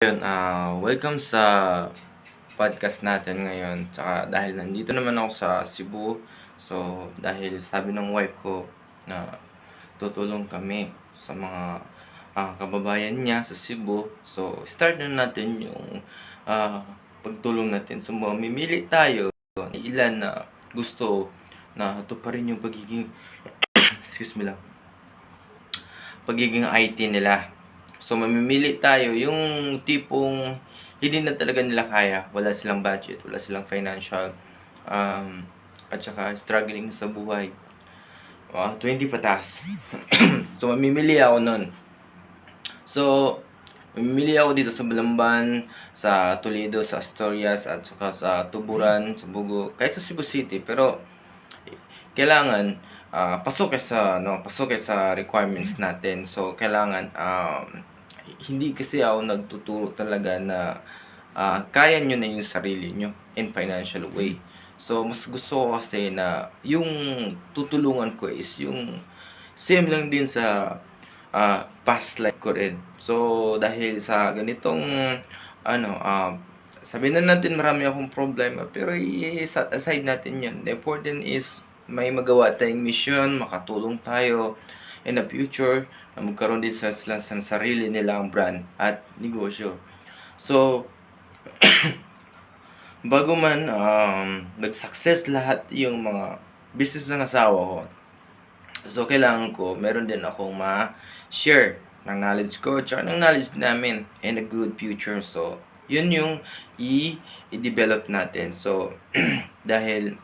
Yun, ah, welcome sa podcast natin ngayon. Tsaka dahil nandito naman ako sa Cebu, so dahil sabi ng wife ko na tutulong kami sa mga ah, kababayan niya sa Cebu. So start na natin yung ah, pagtulong natin. So mamimili tayo ilan na gusto na ito pa rin yung pagiging excuse me lang pagiging IT nila. So, mamimili tayo yung tipong hindi na talaga nila kaya. Wala silang budget, wala silang financial, um, at saka struggling sa buhay. Uh, 20 patas. so, mamimili ako nun. So, mamimili ako dito sa Balamban, sa Toledo, sa Asturias, at saka sa Tuburan, sa Bugo, kahit sa Cebu City. Pero, kailangan ah, pasok sa no pasok sa requirements natin. So kailangan um, hindi kasi ako nagtuturo talaga na ah, kaya nyo na yung sarili nyo in financial way. So mas gusto ko kasi na yung tutulungan ko is yung same lang din sa ah, past life ko rin. So dahil sa ganitong ano ah, sabihin na natin marami akong problema pero i-set aside natin yun. The important is may magawa tayong mission, makatulong tayo in the future na magkaroon din sa sila sa sarili nilang brand at negosyo. So, bago man um, nag-success lahat yung mga business ng asawa ko, so kailangan ko, meron din akong ma-share ng knowledge ko, tsaka ng knowledge namin in a good future. So, yun yung i-develop natin. So, dahil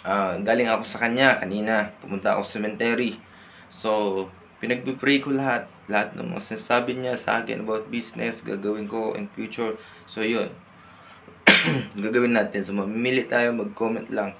Ah, galing ako sa kanya kanina. Pumunta ako sa cemetery. So, pinagpipray ko lahat. Lahat ng mga sinasabi niya sa akin about business, gagawin ko in future. So, yun. gagawin natin. So, mamimili tayo, mag-comment lang.